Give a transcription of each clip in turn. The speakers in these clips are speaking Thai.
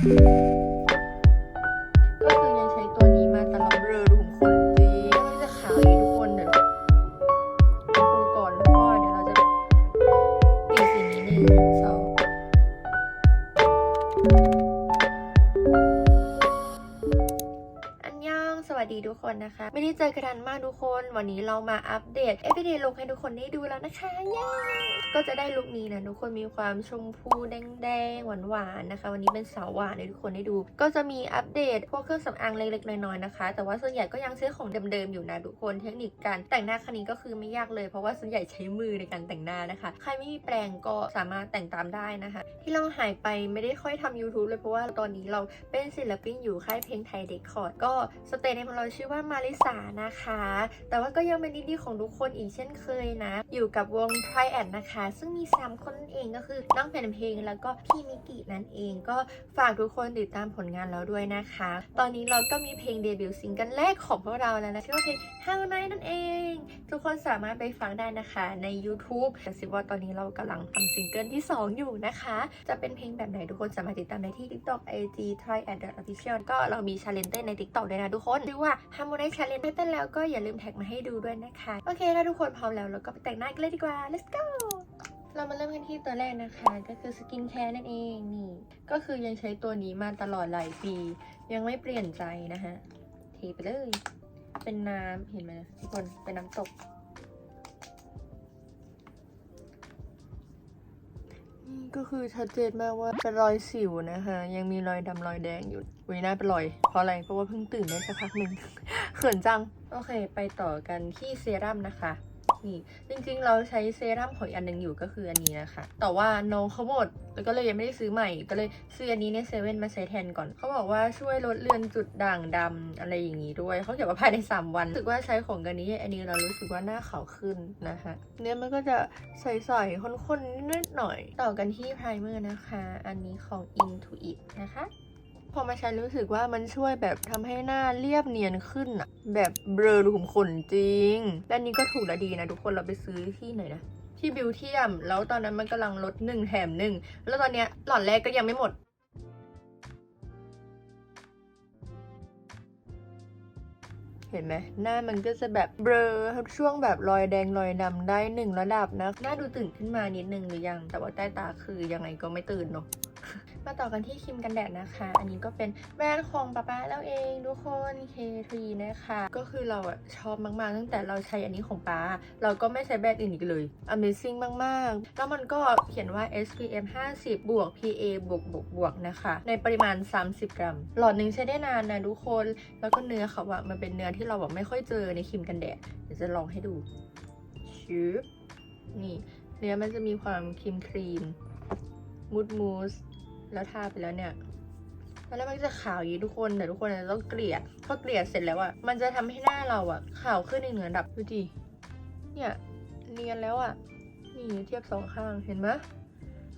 ก็คือยังใช้ตัวนี้มาตลอดเรือดูผมขนจริงมันจะขาวอย่างนี้ทุกคนเดี๋ยวดูก่อนแล้วก็เดี๋ยวเราจะเปลี่ยนสีนี้หนึ่งสองอันยองสวัสดีทุกคนนะคะ ไม่ได้เจอกันนานมากทุกคน วันนี้เรามาอัปเดต everyday look ให้ทุกคนได้ดูแล้วนะคะเย้ก็จะได้ลุคนี้นะทุกคนมีความชมพูแดงๆหวานๆนะคะ วันนี้เป็นสาวหวานให้ทุกคนได้ดู ก็จะมีอัปเดตพวกเครื่องสำอางเล็กๆน้อยๆนะคะ แต่ว่าส่วนใหญ่ก็ยังซื้อของเดิมๆอยู่นะทุกคนเทคนิคการแต่งหน้าครั้งนี้ก็คือไม่ยากเลยเพราะว่าส่วนใหญ่ใช้มือในการแต่งหน้านะคะ ใครไม่มีแปรงก็สามารถแต่งตามได้นะคะ ที่เราหายไปไม่ได้ค่อยทำ YouTube เลยเพราะว่าตอนนี้เราเป็นศิลปินอยู่ค่ายเพลงไทยเด็กคอร์ดก็สเตจในของเราชื่อว่ามาริสานะคะแต่ว่าก็ยังเป็นดีๆของทุกคนอีกเช่นเคยนะ อยู่กับวง Try a d นะคะ ซึ่งมี 3คนนั่นเองก็คือน้องแผ่นเพลงแล้วก็พี่มิกินั่นเองก็ฝากทุกคนติดตามผลงานเราด้วยนะคะ ตอนนี้เราก็มีเพลงเดบิวต์ซิงเกิลแรกของพวกเราแล้วนะชื่อว่าเพลง How Night นั่นเอง ทุกคนสามารถไปฟังได้นะคะใน YouTube แต่สิว่าตอนนี้เรากำลังทำซิงเกิลที่ 2 อยู่นะคะ จะเป็นเพลงแบบไหนทุกคนสามารถติดตามได้ที่ TikTok IG Try a d Official ก็เรามีชาเลนเต้นใน TikTok ด้วยนะทุกคนชื่อว่า Harmonize Challenge ไม่เต้นแล้วก็อย่าลืมแท็กมาให้ดูด้วยนะคะ โอเค ถ้าทุกคนพร้อมแล้วเราก็ไปแต่งหน้ากันเลยดีกว่า let's go เรามาเริ่มกันที่ตัวแรกนะคะ ก็คือสกินแคร์นั่นเองนี่ ก็คือยังใช้ตัวนี้มาตลอดหลายปี ยังไม่เปลี่ยนใจนะคะเทไปเลย เป็นน้ำเห็นไหมทุกคนเป็นน้ำตกนี่ก็คือชัดเจนมากว่าเป็นรอยสิวนะคะ ยังมีรอยดำรอยแดงอยู่ วันนี้น่าเป็นรอย เพราะอะไร เพราะว่าเพิ่งตื่นได้สักพักหนึ่งเขินจัง โอเค ไปต่อกันที่เซรั่มนะคะ นี่ จริงๆ เราใช้เซรั่มของอันหนึ่งอยู่ก็คืออันนี้นะคะ แต่ว่าน้องเขาหมด แล้วก็เลยยังไม่ได้ซื้อใหม่ ก็เลยซื้ออันนี้ในเซเว่นมาใช้แทนก่อน เขาบอกว่าช่วยลดเลือนจุดด่างดำอะไรอย่างนี้ด้วย เขาเขียนว่าภายใน 3 วัน รู้สึกว่าใช้ของกันนี้ อันนี้เรารู้สึกว่าหน้าขาวขึ้นนะคะ เนื้อมันก็จะใสๆข้นๆนิดหน่อย ต่อกันที่ไพรเมอร์นะคะ อันนี้ของ Intuit นะคะ พอมาใช้รู้สึกว่ามันช่วยแบบทำให้หน้าเรียบเนียนขึ้นอะแบบเบลอรูขุมขนจริงและนี้ก็ถูกและดีนะทุกคนเราไปซื้อที่ไหนนะที่บิวเทียม แล้วตอนนั้นมันกำลังลดหนึ่งแถมหนึ่งแล้วตอนเนี้ยหลอดแรกก็ยังไม่หมดเห็นไหมหน้ามันก็จะแบบเบลอช่วงแบบรอยแดงรอยดำได้หนึ่งระดับนะ หน้าดูตื่นขึ้นมานิดนึงหรือยัง แต่ว่าใต้ตาคือยังไงก็ไม่ตื่นเนาะ มาต่อกันที่ครีมกันแดดนะคะ อันนี้ก็เป็นแบรนด์ของป๊าป๊าแล้วเองทุกคน K3 นะคะ ก็คือเราอะชอบมากๆ ตั้งแต่เราใช้อันนี้ของป๊า เราก็ไม่ใช้แบรนด์อื่นอีกเลย Amazing มากๆ แล้วมันก็เขียนว่า SPF 50 บวก PA บวกบวกบวกนะคะ ในปริมาณ 30 กรัม หลอดหนึ่งใช้ได้นานนะทุกคน แล้วก็เนื้อเขาอะมันเป็นเนื้อที่เราแบบไม่ค่อยเจอในครีมกันแดด เดี๋ยวจะลองให้ดูชืบนี่ เนื้อมันจะมีความครีมครีมมูดมูส แล้วทาไปแล้วเนี่ยแล้วมันก็จะขาวอย่างนี้ทุกคนแต่ทุกคนจะต้องเกลี่ยพอเกลี่ยเสร็จแล้วอะ่ะมันจะทำให้หน้าเราอะ่ะขาวขึ้นในเหนือระดับดูดิเนี่ยเนียนแล้วอะ่ะนี่เทียบสองข้างเห็นไหม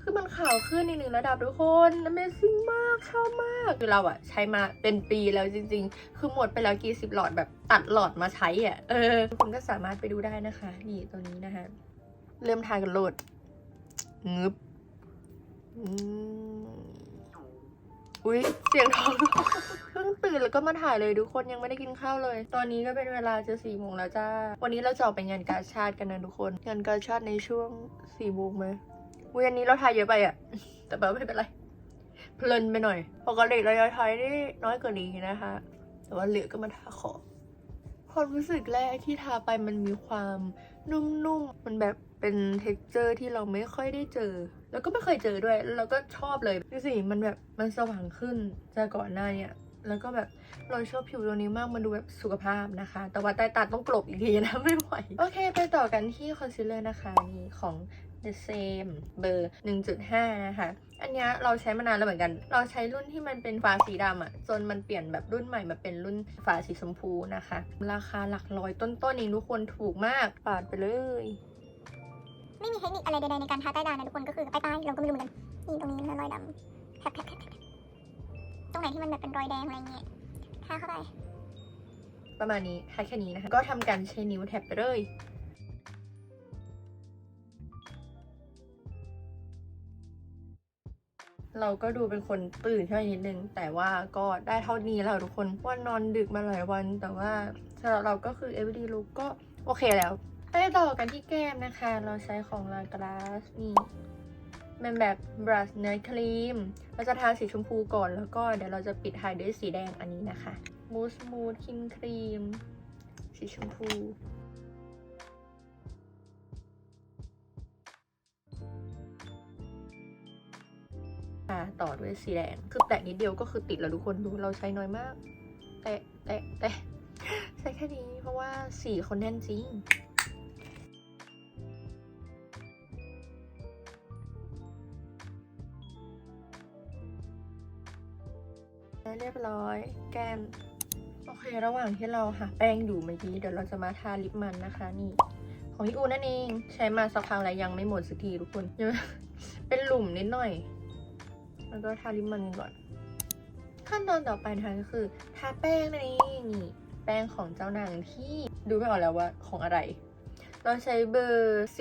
คือมันขาวขึ้นในหนึ่งระดับทุกคน Amazing มาก ชอบมาก คือเราอะใช้มาเป็นปีแล้วจริง ๆ คือหมดไปแล้วกี่สิบหลอดแบบตัดหลอดมาใช้อะเออทุกคนก็สามารถไปดูได้นะคะ นี่ตัวนี้นะคะ เริ่มทากันโหลดงึบอืม อุ๊ยเสียงท้องร้องเพิ่งตื่นแล้วก็มาถ่ายเลยทุกคนยังไม่ได้กินข้าวเลย ตอนนี้ก็เป็นเวลาจะสี่โมงแล้วจ้า วันนี้เราจะออกไปงานกาชาติกันนะทุกคน งานกาชาติในช่วงสี่โมงไหมวันนี้เราถ่ายเยอะไปอะแต่แบบไม่เป็นไร เพลินไปหน่อย ปกติเราจะถ่ายได้น้อยกว่านี้นะคะ แต่ว่าเหลือก็มาทาขอความรู้สึกแรกที่ทาไปมันมีความนุ่มๆ มันแบบเป็นเท็กเจอร์ที่เราไม่ค่อยได้เจอ แล้วก็ไม่เคยเจอด้วย แล้วก็ชอบเลยดูสิมันแบบมันสว่างขึ้นจากก่อนหน้าเนี่ยแล้วก็แบบเราชอบผิวตัวนี้มาก มันดูแบบสุขภาพนะคะ แต่ว่าใต้ตาต้องกลบอีกทีนะ ไม่ไหว โอเค ไปต่อกันที่คอนซีลเลอร์นะคะ นี่ของ The Same เบอร์ 1.5 นะคะ อันนี้เราใช้มานานแล้วเหมือนกัน เราใช้รุ่นที่มันเป็นฝาสีดำอะจนมันเปลี่ยนแบบรุ่นใหม่มาเป็นรุ่นฝาสีชมพูนะคะ ราคาหลักร้อยต้นๆเองทุกคนถูกมากปาดไปเลย ไม่มีเทคนิคอะไรใดๆในการทาใต้ตานะทุกคนก็คือใต้ใต้เราก็ไม่รู้เหมือนกันนี่ตรงนี้มันรอยดำแผลบแผลบแผลบแผลบตรงไหนที่มันแบบเป็นรอยแดงอะไรเงี้ยทาเข้าไป ประมาณนี้ทาแค่นี้นะคะ ก็ทำการใช้นิ้วแท็บไปเลยเราก็ดูเป็นคนตื่นขึ้นมานิดนึง แต่ว่าก็ได้เท่านี้แล้วทุกคนว่านอนดึกมาหลายวัน แต่ว่าสำหรับเราก็คือ everyday look ก็โอเคแล้ว ไปต่อกันที่แก้มนะคะ เราใช้ของลากราสนี่เป็นแบบบรัชเนื้อครีม เราจะทาสีชมพูก่อนแล้วก็เดี๋ยวเราจะปิดท้ายด้วยสีแดงอันนี้นะคะมูสมูทคินครีม สีชมพูต่อด้วยสีแดง คือแตะนิดเดียวก็คือติดแล้วทุกคนดูเราใช้น้อยมาก แตะแตะแตะใช้แค่นี้เพราะว่าสีเขาแน่นจริง เรียบร้อยแก้มโอเค ระหว่างที่เราหาแป้งอยู่เมื่อกี้เดี๋ยวเราจะมาทาลิปมันนะคะนี่ ของพี่อูนั่นเองใช้มาสักพักแล้วยังไม่หมดสักทีทุกคนเป็นหลุมนิดหน่อย แล้วก็ทาลิปมันกันก่อน ขั้นตอนต่อไปนะคะก็คือทาแป้งนั่นเองนี่แป้งของเจ้านางที่ดูไม่ออกแล้วว่าของอะไร เราใช้เบอร์ C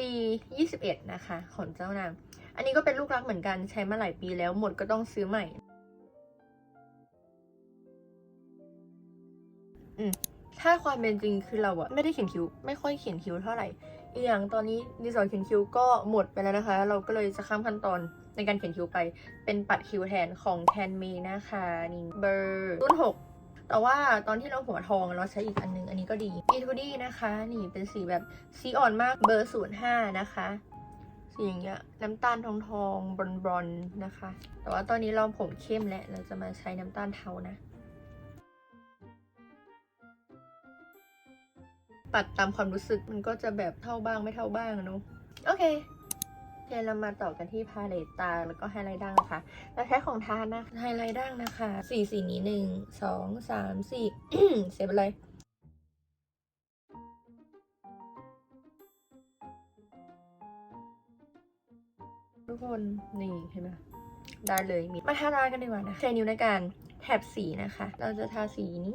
21นะคะ ของเจ้านาง อันนี้ก็เป็นลูกรักเหมือนกันใช้มาหลายปีแล้วหมดก็ต้องซื้อใหม่ อืมถ้าความเป็นจริงคือเราอะไม่ได้เขียนคิ้ว ไม่ค่อยเขียนคิ้วเท่าไหร่ อีกอย่างตอนนี้ดินสอเขียนคิ้วก็หมดไปแล้วนะคะ เราก็เลยจะข้ามขั้นตอนในการเขียนคิ้วไป เป็นปัดคิ้วแทนของแคนเมนะคะนี่เบอร์รุ่นหกแต่ว่าตอนที่เราหัวทองเราใช้อีกอันนึง อันนี้ก็ดี e t u d y นะคะ นี่เป็นสีแบบสีอ่อนมากเบอร์ศูนย์ห้านะคะสีอย่างเงี้ยน้ำตาลทองทองบรอนบรอนนะคะ แต่ว่าตอนนี้เราผมเข้มแล้วเราจะมาใช้น้ำตาลเทานะ ปัดตามความรู้สึกมันก็จะแบบเท่าบ้างไม่เท่าบ้างอะเนอะโอเคเดี๋ยวเรามาต่อกันที่พาเลตตาแล้วก็ไฮไลท์ดั้งนะคะเราใช้ของทานนะไฮไลท์ดั้งนะคะสีสีนี้หนึ่งสองสามสี่เสียไปเลยทุกคนนี่เห็นไหมได้เลยมีมาทาตากันดีกว่านะใช้นิ้วในการแถบสีนะคะ เราจะทาสีนี้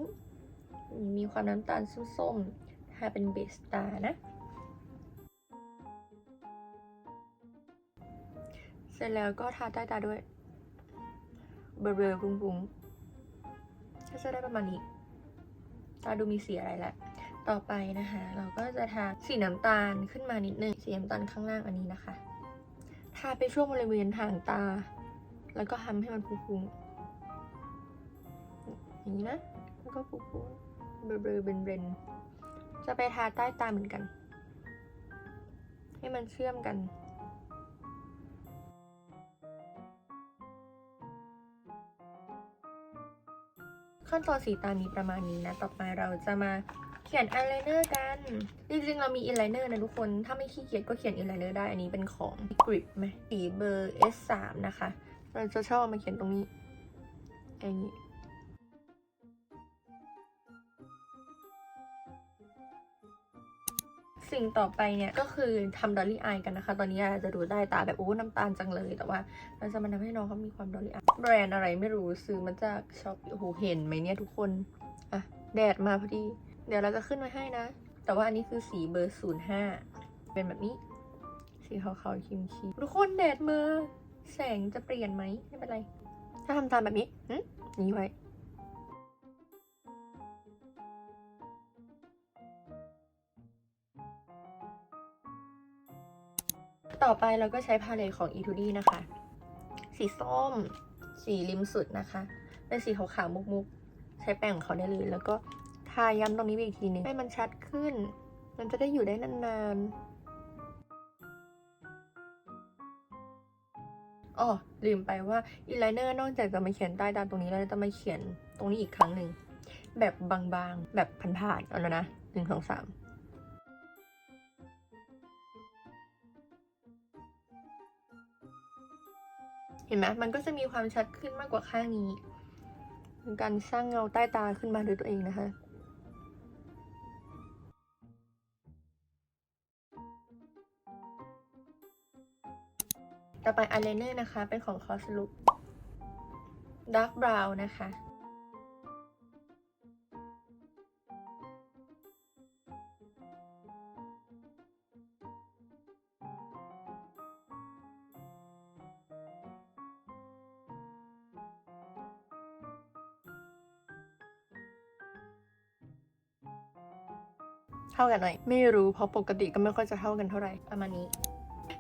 มีความน้ำตาลส้มๆ ทาเป็นเบสตานะ เสร็จแล้วก็ทาใต้ตาด้วย เบลอๆปุ้งๆก็จะได้ประมาณนี้ ตาดูมีสีอะไรละ ต่อไปนะคะ เราก็จะทาสีน้ำตาลขึ้นมานิดนึง สีน้ำตาลข้างล่างอันนี้นะคะ ทาไปช่วงบริเวณหางตา แล้วก็ทำให้มันฟุ้งๆอย่างนี้นะ แล้วก็ฟุ้งๆเบลอๆเบนๆ จะไปทาใต้ตาเหมือนกัน ให้มันเชื่อมกันขั้นตอนสีตามีประมาณนี้นะ ต่อไปเราจะมาเขียนอายไลเนอร์กัน จริงๆ เรามีอินไลเนอร์นะทุกคน ถ้าไม่ขี้เกียจก็เขียนอินไลเนอร์ได้ อันนี้เป็นของกริปไหมสีเบอร์ S3 นะคะ เราจะชอบมาเขียนตรงนี้อย่างนี้ สิ่งต่อไปเนี่ยก็คือทำดอลลี่อายกันนะคะ ตอนนี้อาจจะดูได้ตาแบบโอ้น้ำตาลจังเลย แต่ว่าเราจะมาทำให้น้องเขามีความดอลลี่อายแบรนด์อะไรไม่รู้ซื้อมาจากช็อปโอ้โหเห็นไหมเนี่ยทุกคนอะแดดมาพอดี เดี๋ยวเราจะขึ้นไว้ให้นะ แต่ว่าอันนี้คือสีเบอร์ศูนย์ห้าเป็นแบบนี้ สีขาวๆครีมๆทุกคนแดดมาแสงจะเปลี่ยนไหมไม่เป็นไร ถ้าทำตามแบบนี้นี้ไว้ ต่อไปเราก็ใช้พาเลตของ e t u d นะคะ สีส้ม สีริมสุดนะคะ เป็นสีขาวๆมุกๆ ใช้แป้งของเขาได้เลย แล้วก็ทาย้ำตรงนี้อีกทีนึงให้มันชัดขึ้น มันจะได้อยู่ได้นานๆอ๋อลืมไปว่าอีไลเนอร์นอกจากจะมาเขียนใต้ตาตรงนี้แล้วจะมาเขียนตรงนี้อีกครั้งหนึ่งแบบบางๆ แบบผ่านๆเอาแล้วนะหนึ่งสองสาม เห็นไหมมันก็จะมีความชัดขึ้นมากกว่าข้างนี้เป็นการสร้างเงาใต้ตาขึ้นมาด้วยตัวเองนะคะต่อไปอายไลเนอร์นะคะ เป็นของคอสลุกดาร์กบราวน์นะคะ เท่ากันหน่อย ไม่รู้เพราะปกติก็ไม่ค่อยจะเท่ากันเท่าไหร่ประมาณนี้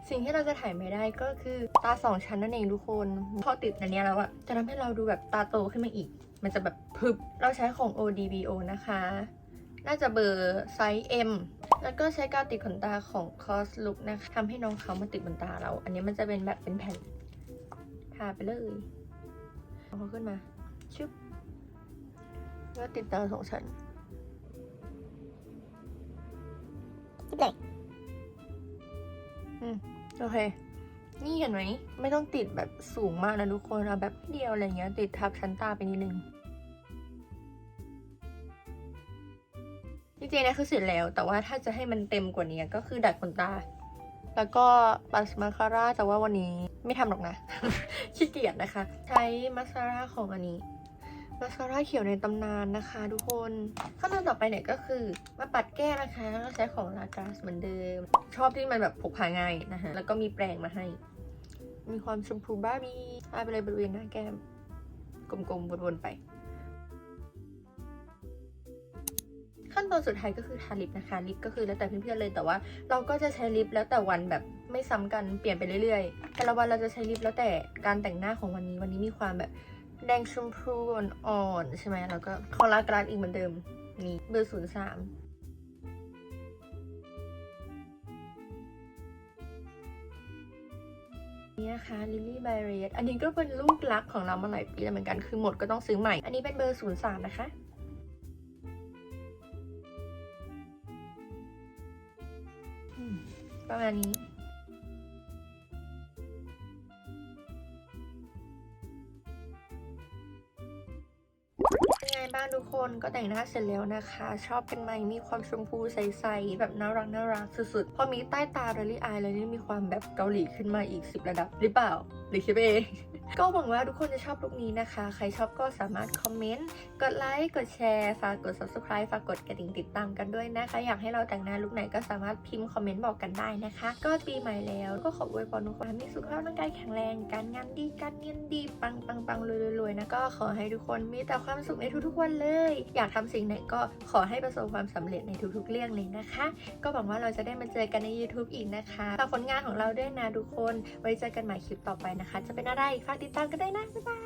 สิ่งที่เราจะถ่ายไม่ได้ก็คือตาสองชั้นนั่นเองทุกคนพอติดอันนี้แล้วอะจะทำให้เราดูแบบตาโตขึ้นมาอีก มันจะแบบพึบเราใช้ของ ODBO นะคะ น่าจะเบอร์ไซส์ M แล้วก็ใช้กาวติดขนตาของ Cos Look นะคะทำให้น้องเขามาติดบนตาเรา อันนี้มันจะเป็นแบบเป็นแผ่นทาไปเลยเอาเขาขึ้นมาชุบแล้วติดตาสองชั้น จิบเลยโอเค นี่เห็นไหม ไม่ต้องติดแบบสูงมากนะทุกคนเอาแบบเดียวอะไรเงี้ย ติดทับชั้นตาไปนิดนึงจริงๆนะคือเสร็จแล้ว แต่ว่าถ้าจะให้มันเต็มกว่านี้ก็คือดัดขนตา แล้วก็ปัสมาคาร่าแต่ว่าวันนี้ไม่ทำหรอกนะ ขี้เกียจนะคะ ใช้มาสคาร่าของอันนี้ มาสคาร่าเขียวในตำนานนะคะทุกคนขั้นตอนต่อไปเนี่ยก็คือมาปัดแก้มนะคะแล้วก็ใช้ของลากาสเหมือนเดิม ชอบที่มันแบบพกพาง่ายนะคะแล้วก็มีแปรงมาให้ มีความชมพูบ้าบีทาไปเลยบริเวณหน้าแก้ม กลมๆวนๆไป ขั้นตอนสุดท้ายก็คือทาลิปนะคะลิปก็คือแล้วแต่เพื่อนๆเลยแต่ว่า เราก็จะใช้ลิปแล้วแต่วันแบบไม่ซ้ำกันเปลี่ยนไปเรื่อยๆ แต่ละวันเราจะใช้ลิปแล้วแต่การแต่งหน้าของวันนี้วันนี้มีความแบบ แดงชมพูอ่อนๆใช่ไหมแล้วก็คอลากราสอีกเหมือนเดิม นี่เบอร์ศูนย์สามนี่นะคะลิลลี่ไบเรสอันนี้ก็เป็นลูกรักของเรามาหลายปีแล้วเหมือนกัน คือหมดก็ต้องซื้อใหม่ อันนี้เป็นเบอร์ศูนย์สามนะคะประมาณนี้ ทุกคนก็แต่งหน้าเสร็จแล้วนะคะ ชอบกันไหมมีความชมพูใสๆแบบน่ารักน่ารักสุดๆ พอมีใต้ตาเรลลี่อายเลยนี่มีความแบบเกาหลีขึ้นมาอีก 10 ระดับหรือเปล่าหรือคิดเอง ก็หวังว่าทุกคนจะชอบลุคนี้นะคะ ใครชอบก็สามารถคอมเมนต์ กดไลค์ กดแชร์ ฝากกด subscribe ฝากกดกระดิ่งติดตามกันด้วยนะคะ อยากให้เราแต่งหน้าลุคไหนก็สามารถพิมพ์คอมเมนต์บอกกันได้นะคะ ก็ปีใหม่แล้วก็ขออวยพรทุกคนให้มีสุขภาพร่างกายแข็งแรง การงานดี การเงินดี ปังปังปังรวยๆนะก็ขอให้ทุกคนมีแต่ความสุขในทุกๆวันเลย อยากทำสิ่งไหนก็ขอให้ประสบความสำเร็จในทุกๆเรื่องเลยนะคะ ก็หวังว่าเราจะได้มาเจอกันใน YouTube อีกนะคะฝากผลงานของเราด้วยนะทุกคน ไว้เจอกันใหม่คลิปต่อไปนะคะ จะเป็นอะไรฝากติดตามกันด้วยนะ บ๊ายบาย